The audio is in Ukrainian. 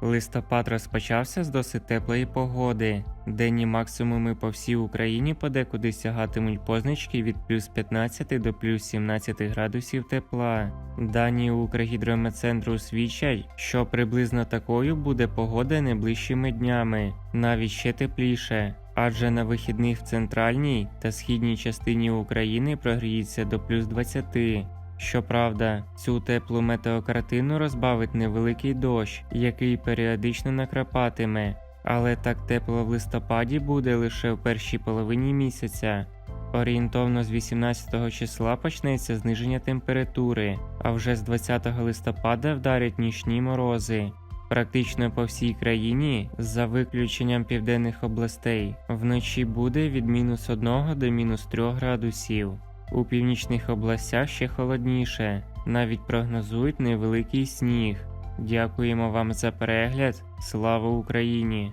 Листопад розпочався з досить теплої погоди. Денні максимуми по всій Україні подекуди сягатимуть позначки від плюс 15 до плюс 17 градусів тепла. Дані Укргідрометцентру свідчать, що приблизно такою буде погода найближчими днями, навіть ще тепліше. Адже на вихідних в центральній та східній частині України прогріється до плюс 20. Щоправда, цю теплу метеокартину розбавить невеликий дощ, який періодично накрапатиме, але так тепло в листопаді буде лише в першій половині місяця. Орієнтовно з 18 числа почнеться зниження температури, а вже з 20 листопада вдарять нічні морози. Практично по всій країні, за виключенням південних областей, вночі буде від мінус 1 до мінус 3 градусів. У північних областях ще холодніше, навіть прогнозують невеликий сніг. Дякуємо вам за перегляд. Слава Україні!